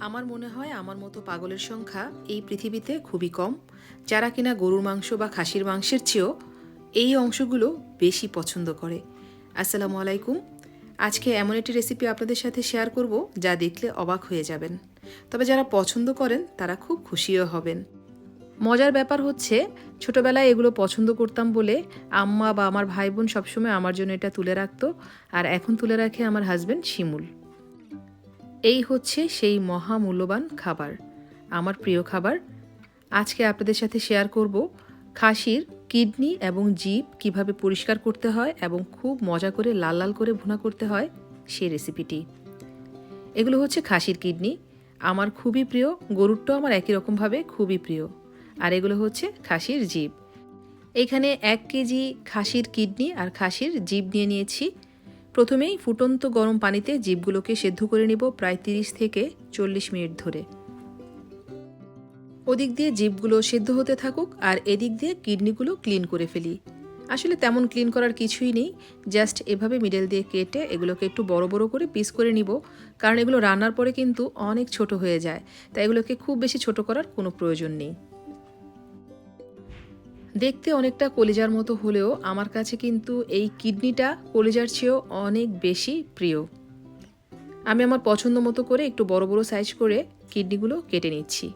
আমার মনে হয় আমার মতো পাগলের সংখ্যা এই পৃথিবীতে খুবই কম। যারা কিনা গরুর মাংস বা খাসির মাংসের চেয়েও এই অংশগুলো বেশি পছন্দ করে। আসসালামু আলাইকুম। আজকে এমন একটি রেসিপি আপনাদের সাথে শেয়ার করব যা দেখলে অবাক হয়ে যাবেন। তবে যারা পছন্দ করেন, তারা খুব খুশিও হবেন। মজার ব্যাপার হচ্ছে, ছোটবেলায় এগুলো পছন্দ করতাম বলে আম্মা বা আমার ভাই বোন সবসময় আমার জন্য এটা তুলে রাখতো, আর এখন তুলে রাখে আমার হাজব্যান্ড শিমুল। এই হচ্ছে সেই মহামূল্যবান খাবার। আমার প্রিয় খাবার। আজকে আপনাদের সাথে শেয়ার করব খাসির কিডনি এবং জিভ কীভাবে পরিষ্কার করতে হয় এবং খুব মজা করে লাল লাল করে ভুনা করতে হয় সেই রেসিপিটি এগুলো হচ্ছে খাসির কিডনি। আমার খুবই প্রিয় গরুরটাও আমার একই রকমভাবে খুবই প্রিয়। আর এগুলো হচ্ছে খাসির জিভ এখানে এক কেজি খাসির কিডনি আর খাসির জিভ নিয়ে নিয়েছি। প্রথমেই ফুটন্ত গরম পানিতে জিভগুলোকে সেদ্ধ করে নিব প্রায় তিরিশ থেকে চল্লিশ মিনিট ধরে। ওদিক দিয়ে জিভগুলো সেদ্ধ হতে থাকুক আর এদিক দিয়ে কিডনিগুলো ক্লিন করে ফেলি। আসলে তেমন ক্লিন করার কিছুই নেই, জাস্ট এভাবে মিডল দিয়ে কেটে এগুলোকে একটু বড় বড় করে পিস করে নিব, কারণ এগুলো রান্নার পরে কিন্তু অনেক ছোট হয়ে যায়, তাই এগুলোকে খুব বেশি ছোট করার কোনো প্রয়োজন নেই। দেখতে অনেকটা কলিজার মতো হলেও আমার কাছে কিন্তু এই কিডনিটা কলিজার চেয়েও অনেক বেশি প্রিয়। আমি আমার পছন্দ মতো করে একটু বড় বড় সাইজ করে কিডনিগুলো কেটে নিচ্ছি।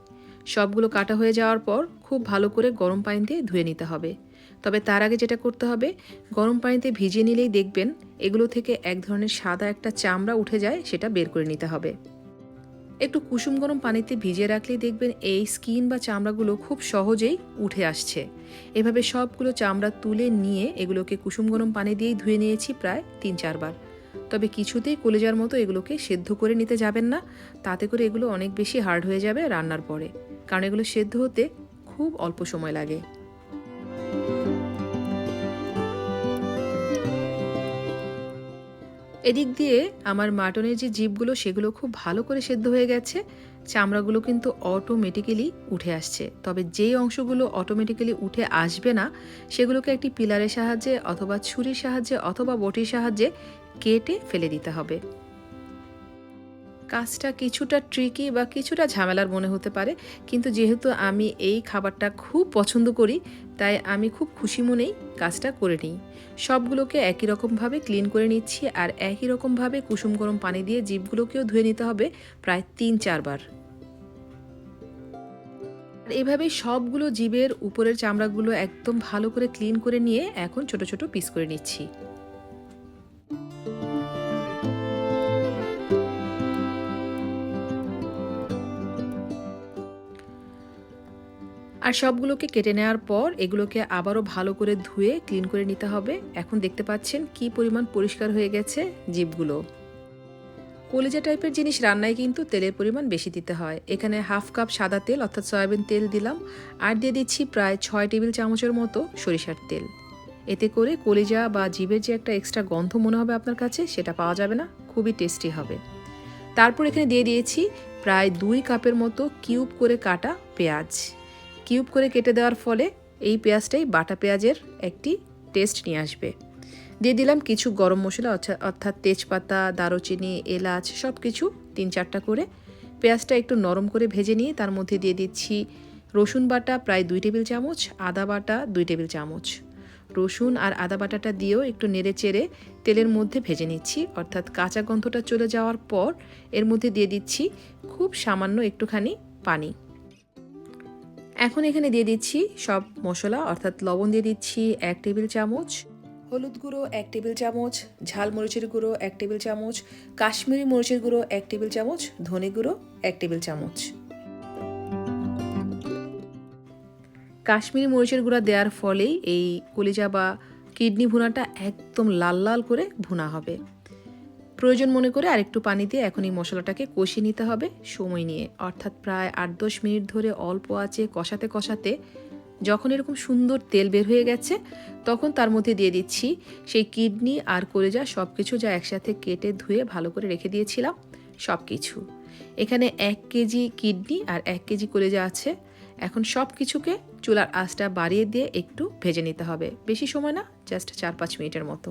সবগুলো কাটা হয়ে যাওয়ার পর খুব ভালো করে গরম পানিতে ধুয়ে নিতে হবে। তবে তার আগে যেটা করতে হবে, গরম পানিতে ভিজিয়ে নিলেই দেখবেন এগুলো থেকে এক ধরনের সাদা একটা চামড়া উঠে যায়, সেটা বের করে নিতে হবে। একটু কুসুম গরম পানিতে ভিজিয়ে রাখলেই দেখবেন এই স্কিন বা চামড়াগুলো খুব সহজেই উঠে আসছে। এভাবে সবগুলো চামড়া তুলে নিয়ে এগুলোকে কুসুম গরম পানি দিয়েই ধুয়ে নিয়েছি প্রায় তিন চারবার তবে কিছুতেই কলেজার মতো এগুলোকে সেদ্ধ করে নিতে যাবেন না, তাতে করে এগুলো অনেক বেশি হার্ড হয়ে যাবে রান্নার পরে। কারণ এগুলো সেদ্ধ হতে খুব অল্প সময় লাগে। এদিক দিয়ে আমার মাটনের যে জিপগুলো সেগুলো খুব ভালো করে সেদ্ধ হয়ে গেছে। চামড়াগুলো কিন্তু অটোমেটিক্যালি উঠে আসছে। তবে যেই অংশগুলো অটোমেটিক্যালি উঠে আসবে না, সেগুলোকে একটি পিলারের সাহায্যে অথবা ছুরির সাহায্যে অথবা বটির সাহায্যে কেটে ফেলে দিতে হবে। কাজটা কিছুটা ট্রিকি বা কিছুটা ঝামেলার মনে হতে পারে, কিন্তু যেহেতু আমি এই খাবারটা খুব পছন্দ করি, তাই আমি খুব খুশি মনেই কাজটা করে নিই। সবগুলোকে একই রকমভাবে ক্লিন করে নিচ্ছি আর একই রকমভাবে কুসুম গরম পানি দিয়ে জিভগুলোকেও ধুয়ে নিতে হবে প্রায় তিন চারবার আর এভাবে সবগুলো জীবের উপরের চামড়াগুলো একদম ভালো করে ক্লিন করে নিয়ে এখন ছোট ছোট পিস করে নিচ্ছি। আর সবগুলোকে কেটে নেওয়ার পর এগুলোকে আবারও ভালো করে ধুয়ে ক্লিন করে নিতে হবে। এখন দেখতে পাচ্ছেন কি পরিমাণ পরিষ্কার হয়ে গেছে জিপগুলো কলিজা টাইপের জিনিস রান্নায় কিন্তু তেলের পরিমাণ বেশি দিতে হয়। এখানে হাফ কাপ সাদা তেল অর্থাৎ সয়াবিন তেল দিলাম আর দিয়ে দিচ্ছি প্রায় ছয় টেবিল চামচের মতো সরিষার তেল। এতে করে কলিজা বা জিভের যে একটা এক্সট্রা গন্ধ মনে হবে আপনার কাছে, সেটা পাওয়া যাবে না, খুবই টেস্টি হবে। তারপর এখানে দিয়ে দিয়েছি প্রায় দুই কাপের মতো কিউব করে কাটা পেঁয়াজ। কিউব করে কেটে দেওয়ার ফলে এই পেঁয়াজটাই বাটা পেঁয়াজের একটি টেস্ট নিয়ে আসবে। দিয়ে দিলাম কিছু গরম মশলা অর্থাৎ তেজপাতা, দারুচিনি, এলাচ সব কিছু তিন চারটা করে। পেঁয়াজটা একটু নরম করে ভেজে নিয়ে তার মধ্যে দিয়ে দিচ্ছি রসুন বাটা, প্রায় দুই টেবিল চামচ, আদা বাটা, দুই টেবিল চামচ। রসুন আর আদা বাটাটা দিয়েও একটু নেড়ে চেড়ে তেলের মধ্যে ভেজে নিচ্ছি, অর্থাৎ কাঁচা গন্ধটা চলে যাওয়ার পর এর মধ্যে দিয়ে দিচ্ছি খুব সামান্য একটুখানি পানি। এখন এখানে দিয়ে দিচ্ছি সব মশলা, অর্থাৎ লবণ দিয়ে দিচ্ছি এক টেবিল চামচ, হলুদ গুঁড়ো এক টেবিল চামচ, ঝাল মরিচের গুঁড়ো এক টেবিল চামচ, কাশ্মীরি মরিচের গুঁড়ো এক টেবিল চামচ, ধনে গুঁড়ো এক টেবিল চামচ। কাশ্মীরি মরিচের গুঁড়া দেওয়ার ফলেই এই কলিজা বা কিডনি ভুনাটা একদম লাল লাল করে ভুনা হবে। প্রয়োজন মনে করে আরেকটু পানি দিয়ে এখন এই মশলাটাকে কষিয়ে নিতে হবে সময় নিয়ে। অর্থাৎ প্রায় আট দশ মিনিট ধরে অল্প আছে কষাতে কষাতে যখন এরকম সুন্দর তেল বের হয়ে গেছে, তখন তার মধ্যে দিয়ে দিচ্ছি সেই কিডনি আর কলেজা সব কিছু যা একসাথে কেটে ধুয়ে ভালো করে রেখে দিয়েছিলাম সব কিছু এখানে এক কেজি কিডনি আর এক কেজি কলেজা আছে। এখন সব কিছুকে চুলার আঁচটা বাড়িয়ে দিয়ে একটু ভেজে নিতে হবে। বেশি সময় না, জাস্ট চার পাঁচ মিনিটের মতো।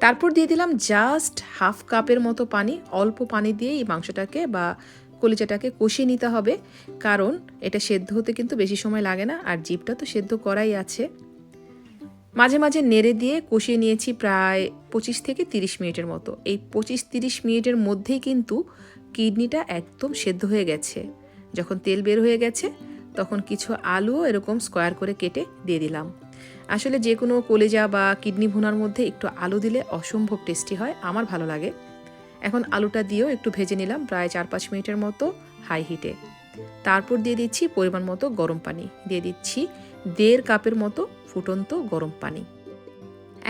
তারপর দিয়ে দিলাম জাস্ট হাফ কাপের মতো পানি। অল্প পানি দিয়ে এই মাংসটাকে বা কলিজাটাকে কষিয়ে নিতে হবে। কারণ এটা সেদ্ধ হতে কিন্তু বেশি সময় লাগে না, আর জিপটা তো সেদ্ধ করাই আছে। মাঝে মাঝে নেড়ে দিয়ে কষিয়ে নিয়েছি প্রায় পঁচিশ থেকে তিরিশ মিনিটের মতো। এই পঁচিশ তিরিশ মিনিটের মধ্যেই কিন্তু কিডনিটা একদম সেদ্ধ হয়ে গেছে। যখন তেল বের হয়ে গেছে, তখন কিছু আলুও এরকম স্কোয়ার করে কেটে দিয়ে দিলাম। আসলে যে কোনো কলেজা বা কিডনি ভুনার মধ্যে একটু আলু দিলে অসম্ভব টেস্টি হয়, আমার ভালো লাগে। এখন আলুটা দিয়েও একটু ভেজে নিলাম প্রায় চার পাঁচ মিনিটের মতো হাই হিটে। তারপর দিয়ে দিচ্ছি পরিমাণ মতো গরম পানি। দিয়ে দিচ্ছি দেড় কাপের মতো ফুটন্ত গরম পানি।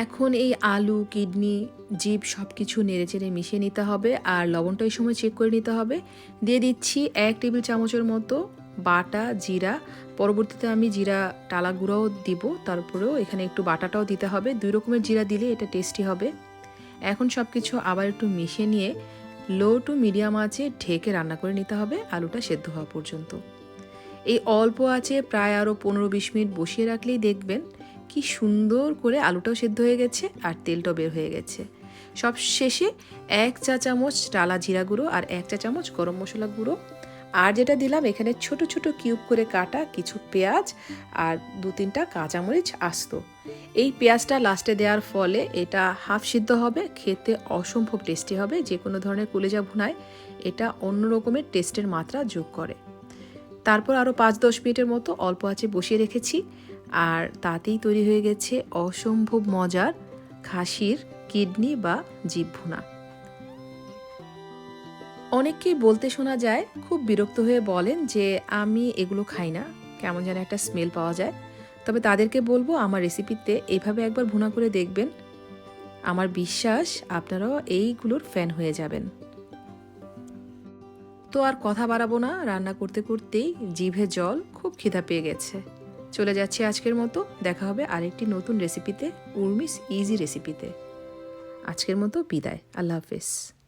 এখন এই আলু, কিডনি জিপ সব কিছু নেড়ে চেড়ে মিশিয়ে নিতে হবে আর লবণটা এই সময় চেক করে নিতে হবে। দিয়ে দিচ্ছি এক টেবিল চামচের মতো বাটা, জিরা, পরবর্তীতে আমি জিরা টালা গুঁড়াও দিব, তারপরেও এখানে একটু বাটাটাও দিতে হবে। দুই রকমের জিরা দিলে এটা টেস্টি হবে। এখন সব কিছু আবার একটু মিশিয়ে নিয়ে লো টু মিডিয়াম আঁচে ঢেকে রান্না করে নিতে হবে, আলুটা সেদ্ধ হওয়া পর্যন্ত। এই অল্প আছে প্রায় আরও পনেরো বিশ মিনিট বসিয়ে রাখলেই দেখবেন কি সুন্দর করে আলুটাও সেদ্ধ হয়ে গেছে আর তেলটাও বের হয়ে গেছে। সব শেষে এক চা চামচ টালা জিরা গুঁড়ো আর এক চা চামচ গরম মশলা গুঁড়ো আর যেটা দিলাম, এখানে ছোট ছোট কিউব করে কাটা কিছু পেঁয়াজ আর দু তিনটা কাঁচামরিচ আসতো। এই পেঁয়াজটা লাস্টে দেওয়ার ফলে এটা হাফ সিদ্ধ হবে, খেতে অসম্ভব টেস্টি হবে, যে কোনো ধরনের কলেজা ভুনায় এটা অন্য রকমের টেস্টের মাত্রা যোগ করে। তারপর আরও পাঁচ দশ মিনিটের মতো অল্প আঁচে বসিয়ে রেখেছি, আর তাতেই তৈরি হয়ে গেছে অসম্ভব মজার খাসির, কিডনি বা জিভ ভুনা। অনেককেই বলতে শোনা যায়, খুব বিরক্ত হয়ে বলেন যে, আমি এগুলো খাই না, কেমন যেন একটা স্মেল পাওয়া যায়। তবে তাদেরকে বলব আমার রেসিপিতে এইভাবে একবার ভুনা করে দেখবেন। আমার বিশ্বাস আপনারাও এইগুলোর ফ্যান হয়ে যাবেন। তো আর কথা বাড়াবো না, রান্না করতে করতেই জিভে জল, খুব খিদা পেয়ে গেছে। চলে যাচ্ছি আজকের মতো, দেখা হবে আরেকটি নতুন রেসিপিতে উর্মিস ইজি রেসিপিতে আজকের মতো বিদায়, আল্লাহ হাফেজ।